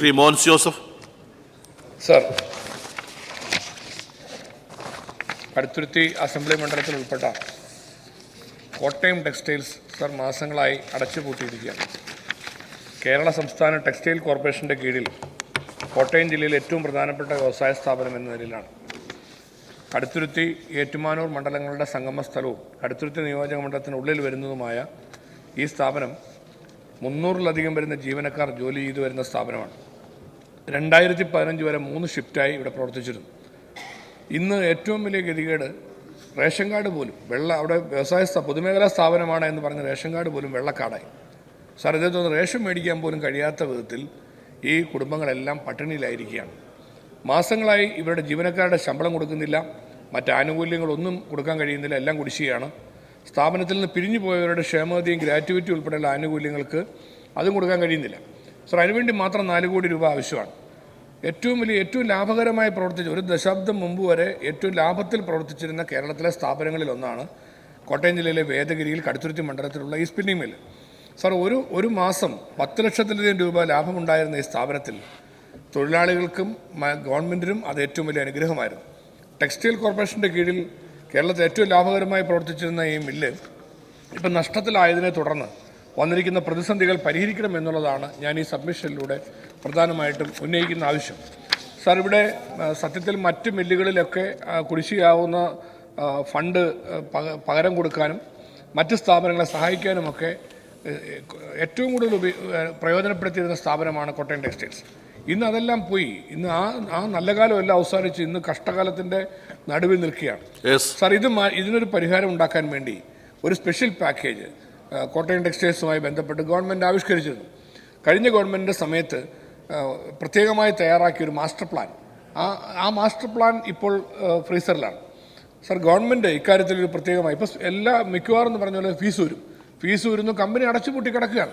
Shri Mons Joseph sir Kaduthuruthy assembly മണ്ഡലത്തിൽ ഉൾപ്പെട്ട Kottayam textiles sir മാസങ്ങളായി അടച്ചുപൂട്ടിയിരിക്കുകയാണ്. കേരള സംസ്ഥാന ടെക്സ്റ്റൈൽ കോർപ്പറേഷന്റെ കീഴിൽ കോട്ടയം ജില്ലയിലെ ഏറ്റവും പ്രധാനപ്പെട്ട വ്യവസായ സ്ഥാപനം എന്ന നിലയിലാണ്. കടുത്തുരുത്തി ഏറ്റുമാനൂർ മണ്ഡലങ്ങളുടെ സംഗമ സ്ഥലവും കടുത്തുരുത്തി നിയോജക മണ്ഡലത്തിനുള്ളിൽ വരുന്നതുമായ ഈ സ്ഥാപനം മുന്നൂറിലധികം വരുന്ന ജീവനക്കാർ ജോലി ചെയ്തു വരുന്ന സ്ഥാപനമാണ്. രണ്ടായിരത്തി പതിനഞ്ച് വരെ മൂന്ന് ഷിഫ്റ്റായി ഇവിടെ പ്രവർത്തിച്ചിരുന്നു. ഇന്ന് ഏറ്റവും വലിയ ഗതികേട് റേഷൻ കാർഡ് പോലും വെള്ള അവിടെ വ്യവസായ പൊതുമേഖലാ സ്ഥാപനമാണ് എന്ന് പറഞ്ഞ റേഷൻ കാർഡ് പോലും വെള്ളക്കാടായി. സാർ തോന്നുന്നു റേഷൻ മേടിക്കാൻ പോലും കഴിയാത്ത വിധത്തിൽ ഈ കുടുംബങ്ങളെല്ലാം പട്ടിണിയിലായിരിക്കുകയാണ്. മാസങ്ങളായി ഇവരുടെ ജീവനക്കാരുടെ ശമ്പളം കൊടുക്കുന്നില്ല മറ്റ് ആനുകൂല്യങ്ങളൊന്നും കൊടുക്കാൻ കഴിയുന്നില്ല എല്ലാം കുടിശ്ശികയാണ്. സ്ഥാപനത്തിൽ നിന്ന് പിരിഞ്ഞു പോയവരുടെ ക്ഷേമതയും ഗ്രാറ്റുവിറ്റി ഉൾപ്പെടെയുള്ള ആനുകൂല്യങ്ങൾക്ക് അതും കൊടുക്കാൻ കഴിയുന്നില്ല. സാർ അതിനുവേണ്ടി മാത്രം നാല് കോടി രൂപ ആവശ്യമാണ്. ഏറ്റവും വലിയ ഏറ്റവും ലാഭകരമായി പ്രവർത്തിച്ച ഒരു ദശാബ്ദം മുമ്പ് വരെ ഏറ്റവും ലാഭത്തിൽ പ്രവർത്തിച്ചിരുന്ന കേരളത്തിലെ സ്ഥാപനങ്ങളിൽ ഒന്നാണ് കോട്ടയം ജില്ലയിലെ വേദഗിരിയിൽ കടുത്തുരുത്തി മണ്ഡലത്തിലുള്ള ഈ സ്പിന്നിംഗ് മില്ല്. സാർ ഒരു ഒരു മാസം പത്ത് ലക്ഷത്തിലധികം രൂപ ലാഭമുണ്ടായിരുന്ന ഈ സ്ഥാപനത്തിൽ തൊഴിലാളികൾക്കും ഗവൺമെന്റിനും അത് ഏറ്റവും വലിയ അനുഗ്രഹമായിരുന്നു. ടെക്സ്റ്റൈൽ കോർപ്പറേഷന്റെ കീഴിൽ കേരളത്തിൽ ഏറ്റവും ലാഭകരമായി പ്രവർത്തിച്ചിരുന്ന ഈ മില്ല് ഇപ്പം നഷ്ടത്തിലായതിനെ തുടർന്ന് വന്നിരിക്കുന്ന പ്രതിസന്ധികൾ പരിഹരിക്കണം എന്നുള്ളതാണ് ഞാൻ ഈ സബ്മിഷനിലൂടെ പ്രധാനമായിട്ടും ഉന്നയിക്കുന്ന ആവശ്യം. സാർ ഇവിടെ സത്യത്തിൽ മറ്റ് മില്ലുകളിലൊക്കെ കുടിശ്ശികയാവുന്ന ഫണ്ട് പകരം കൊടുക്കാനും മറ്റ് സ്ഥാപനങ്ങളെ സഹായിക്കാനുമൊക്കെ ഏറ്റവും കൂടുതൽ ഉപ പ്രയോജനപ്പെടുത്തിയിരുന്ന സ്ഥാപനമാണ് കോട്ടയം ടെക്സ്റ്റൈൽസ്. ഇന്ന് അതെല്ലാം പോയി. ഇന്ന് ആ ആ നല്ല കാലമെല്ലാം അവസാനിച്ച് ഇന്ന് കഷ്ടകാലത്തിന്റെ നടുവിൽ നിൽക്കുകയാണ്. സാർ ഇത് ഇതിനൊരു പരിഹാരം ഉണ്ടാക്കാൻ വേണ്ടി ഒരു സ്പെഷ്യൽ പാക്കേജ് കോട്ടയം ടെക്സ്റ്റൈൽസുമായി ബന്ധപ്പെട്ട് ഗവൺമെന്റ് ആവിഷ്കരിച്ചിരുന്നു. കഴിഞ്ഞ ഗവൺമെന്റിന്റെ സമയത്ത് പ്രത്യേകമായി തയ്യാറാക്കിയ ഒരു മാസ്റ്റർ പ്ലാൻ. ആ ആ മാസ്റ്റർ പ്ലാൻ ഇപ്പോൾ ഫ്രീസറിലാണ്. സാർ ഗവൺമെന്റ് ഇക്കാര്യത്തിൽ ഒരു പ്രത്യേകമായി ഇപ്പോൾ എല്ലാ മിക്കവാറും എന്ന് പറഞ്ഞ പോലെ ഫീസ് വരും. ഫീസ് വരുന്നു കമ്പനി അടച്ചുപൂട്ടി കിടക്കുകയാണ്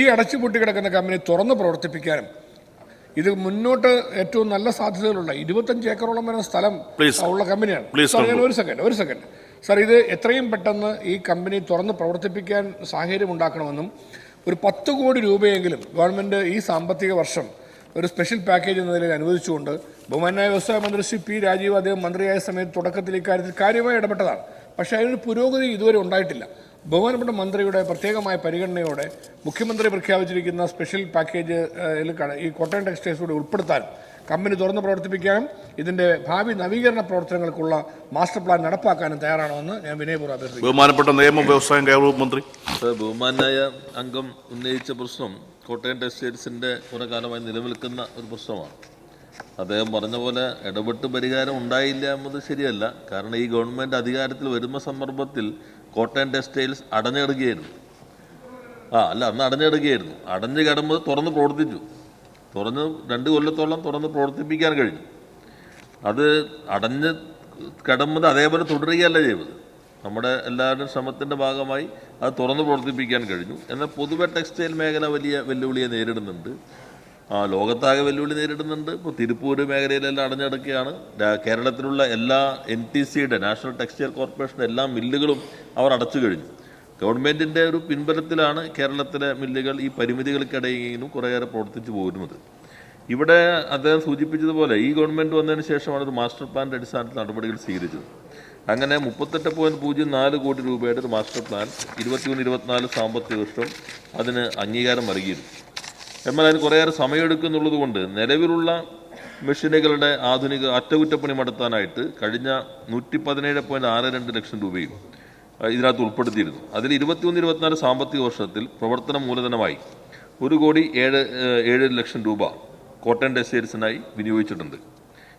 ഈ അടച്ചുപൂട്ടി കിടക്കുന്ന കമ്പനി തുറന്ന് പ്രവർത്തിപ്പിക്കാനും ഇത് മുന്നോട്ട് ഏറ്റവും നല്ല സാധ്യതകളുള്ള ഇരുപത്തഞ്ച് ഏക്കറോളം വരുന്ന സ്ഥലം ഉള്ള കമ്പനിയാണ്. സാർ, ഞാൻ ഒരു സെക്കൻഡ് ഒരു സെക്കൻഡ്. സാർ ഇത് എത്രയും പെട്ടെന്ന് ഈ കമ്പനി തുറന്ന് പ്രവർത്തിപ്പിക്കാൻ സാഹചര്യം ഉണ്ടാക്കണമെന്നും ഒരു പത്ത് കോടി രൂപയെങ്കിലും ഗവൺമെന്റ് ഈ സാമ്പത്തിക വർഷം ഒരു സ്പെഷ്യൽ പാക്കേജ് എന്ന നിലയിൽ അനുവദിച്ചുകൊണ്ട് ബഹുമാനായ വ്യവസായ മന്ത്രി ശ്രീ പി രാജീവ് അദ്ദേഹം മന്ത്രിയായ സമയത്ത് തുടക്കത്തിൽ ഇക്കാര്യത്തിൽ കാര്യമായി ഇടപെട്ടതാണ്. പക്ഷേ അതിനൊരു പുരോഗതി ഇതുവരെ ഉണ്ടായിട്ടില്ല. ബഹുമാനപ്പെട്ട മന്ത്രിയുടെ പ്രത്യേകമായ പരിഗണനയോടെ മുഖ്യമന്ത്രി പ്രഖ്യാപിച്ചിരിക്കുന്ന സ്പെഷ്യൽ പാക്കേജ് ഈ കോട്ടയം ടെക്സ്റ്റൈൽസ് കൂടി ഉൾപ്പെടുത്താൻ കമ്പനി തുറന്ന് പ്രവർത്തിപ്പിക്കാനും ഇതിന്റെ ഭാവി നവീകരണ പ്രവർത്തനങ്ങൾക്കുള്ള മാസ്റ്റർ പ്ലാൻ നടപ്പാക്കാനും തയ്യാറാണെന്ന് ഞാൻ വിനയപൂർവം അഭ്യർത്ഥിക്കുന്നു. ബഹുമാനപ്പെട്ട നിയമ വ്യവസായം മന്ത്രി. സർ ബഹുമാനായ അംഗം ഉന്നയിച്ച പ്രശ്നം കോട്ടയം ടെക്സ്റ്റൈൽസിന്റെ കുറെ കാലമായി നിലനിൽക്കുന്ന ഒരു പ്രശ്നമാണ്. അദ്ദേഹം പറഞ്ഞ പോലെ ഇടപെട്ട് പരിഹാരം ഉണ്ടായില്ല എന്നത് ശരിയല്ല. കാരണം ഈ ഗവൺമെന്റ് അധികാരത്തിൽ വരുന്ന സന്ദർഭത്തിൽ കോട്ടയം ടെക്സ്റ്റൈൽസ് അടഞ്ഞിടുകയായിരുന്നു. ആ അല്ല അന്ന് അടഞ്ഞിടുകയായിരുന്നു. അടഞ്ഞു കിടമ്പ് തുറന്ന് പ്രവർത്തിച്ചു. തുറന്ന് രണ്ട് കൊല്ലത്തോളം തുറന്ന് പ്രവർത്തിപ്പിക്കാൻ കഴിഞ്ഞു. അത് അടഞ്ഞ് കിടന്നത് അതേപോലെ തുടരുകയല്ല ചെയ്തത്. നമ്മുടെ എല്ലാവരുടെയും ശ്രമത്തിന്റെ ഭാഗമായി അത് തുറന്ന് പ്രവർത്തിപ്പിക്കാൻ കഴിഞ്ഞു. എന്നാൽ പൊതുവെ ടെക്സ്റ്റൈൽ മേഖല വലിയ വെല്ലുവിളിയെ നേരിടുന്നുണ്ട്. ലോകത്താകെ വെല്ലുവിളി നേരിടുന്നുണ്ട്. ഇപ്പോൾ തിരുപ്പൂർ മേഖലയിലെല്ലാം അടഞ്ഞടക്കുകയാണ്. കേരളത്തിലുള്ള എല്ലാ എൻ ടി സിയുടെ നാഷണൽ ടെക്സ്റ്റൈൽ കോർപ്പറേഷന്റെ എല്ലാ മില്ലുകളും അവർ അടച്ചു കഴിഞ്ഞു. ഗവൺമെന്റിന്റെ ഒരു പിൻബലത്തിലാണ് കേരളത്തിലെ മില്ലുകൾ ഈ പരിമിതികൾക്കിടയിലും കുറേയേറെ പ്രവർത്തിച്ചു പോരുന്നത്. ഇവിടെ അദ്ദേഹം സൂചിപ്പിച്ചതുപോലെ ഈ ഗവൺമെന്റ് വന്നതിന് ശേഷമാണ് ഒരു മാസ്റ്റർ പ്ലാന്റെ അടിസ്ഥാനത്തിൽ നടപടികൾ സ്വീകരിച്ചത്. അങ്ങനെ മുപ്പത്തെട്ട് പോയിന്റ് പൂജ്യം നാല് കോടി രൂപയുടെ ഒരു മാസ്റ്റർ പ്ലാൻ ഇരുപത്തിമൂന്ന് ഇരുപത്തിനാല് സാമ്പത്തിക വർഷം അതിന് അംഗീകാരം നൽകിയിരുന്നു. എന്നാൽ അതിന് കുറേയേറെ സമയമെടുക്കുന്നുള്ളത് കൊണ്ട് നിലവിലുള്ള മെഷീനുകളുടെ ആധുനിക അറ്റകുറ്റപ്പണി നടത്താനായിട്ട് കഴിഞ്ഞ നൂറ്റി പതിനേഴ് പോയിന്റ് ആറ് രണ്ട് ലക്ഷം രൂപയും ഇതിനകത്ത് ഉൾപ്പെടുത്തിയിരുന്നു. അതിൽ ഇരുപത്തിയൊന്ന് ഇരുപത്തിനാല് സാമ്പത്തിക വർഷത്തിൽ പ്രവർത്തന മൂലധനമായി ഒരു കോടി ഏഴ് ഏഴ് ലക്ഷം രൂപ കോട്ടയം ടെക്സ്റ്റൈൽസിനായി വിനിയോഗിച്ചിട്ടുണ്ട്.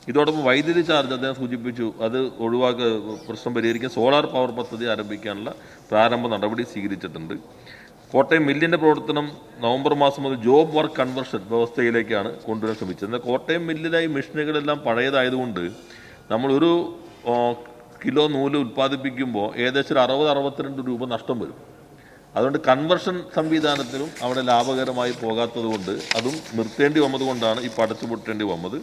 ഇതോടൊപ്പം വൈദ്യുതി ചാർജ് അദ്ദേഹം സൂചിപ്പിച്ചു അത് ഒഴിവാക്ക പ്രശ്നം പരിഹരിക്കാൻ സോളാർ പവർ പദ്ധതി ആരംഭിക്കാനുള്ള പ്രാരംഭ നടപടി സ്വീകരിച്ചിട്ടുണ്ട്. കോട്ടയം മില്ലിന്റെ പ്രവർത്തനം നവംബർ മാസം മുതൽ ജോബ് വർക്ക് കൺവെർഷൻ വ്യവസ്ഥയിലേക്കാണ് കൊണ്ടുവരാൻ ശ്രമിച്ചത് എന്നാൽ കോട്ടയം മില്ലിലായി മെഷീനുകളെല്ലാം പഴയതായതുകൊണ്ട് നമ്മളൊരു കിലോ നൂൽ ഉൽപ്പാദിപ്പിക്കുമ്പോൾ ഏകദേശം ഒരു അറുപത് അറുപത്തിരണ്ട് രൂപ നഷ്ടം വരും. അതുകൊണ്ട് കൺവെർഷൻ സംവിധാനത്തിനും അവിടെ ലാഭകരമായി പോകാത്തത് കൊണ്ട് അതും നിർത്തേണ്ടി വന്നതുകൊണ്ടാണ് ഇപ്പോൾ അടച്ചുപൂട്ടേണ്ടി വന്നത്.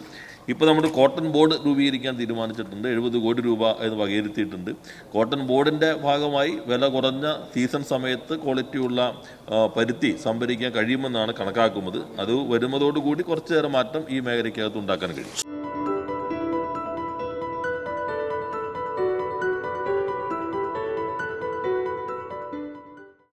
ഇപ്പോൾ നമ്മൾ കോട്ടൺ ബോർഡ് രൂപീകരിക്കാൻ തീരുമാനിച്ചിട്ടുണ്ട്. എഴുപത് കോടി രൂപ എന്ന് വകയിരുത്തിയിട്ടുണ്ട്. കോട്ടൺ ബോർഡിന്റെ ഭാഗമായി വില കുറഞ്ഞ സീസൺ സമയത്ത് ക്വാളിറ്റിയുള്ള പരുത്തി സംഭരിക്കാൻ കഴിയുമെന്നാണ് കണക്കാക്കുന്നത്. അത് വരുന്നതോടുകൂടി കുറച്ചേറെ മാറ്റം ഈ മേഖലയ്ക്കകത്ത് ഉണ്ടാക്കാൻ കഴിയും.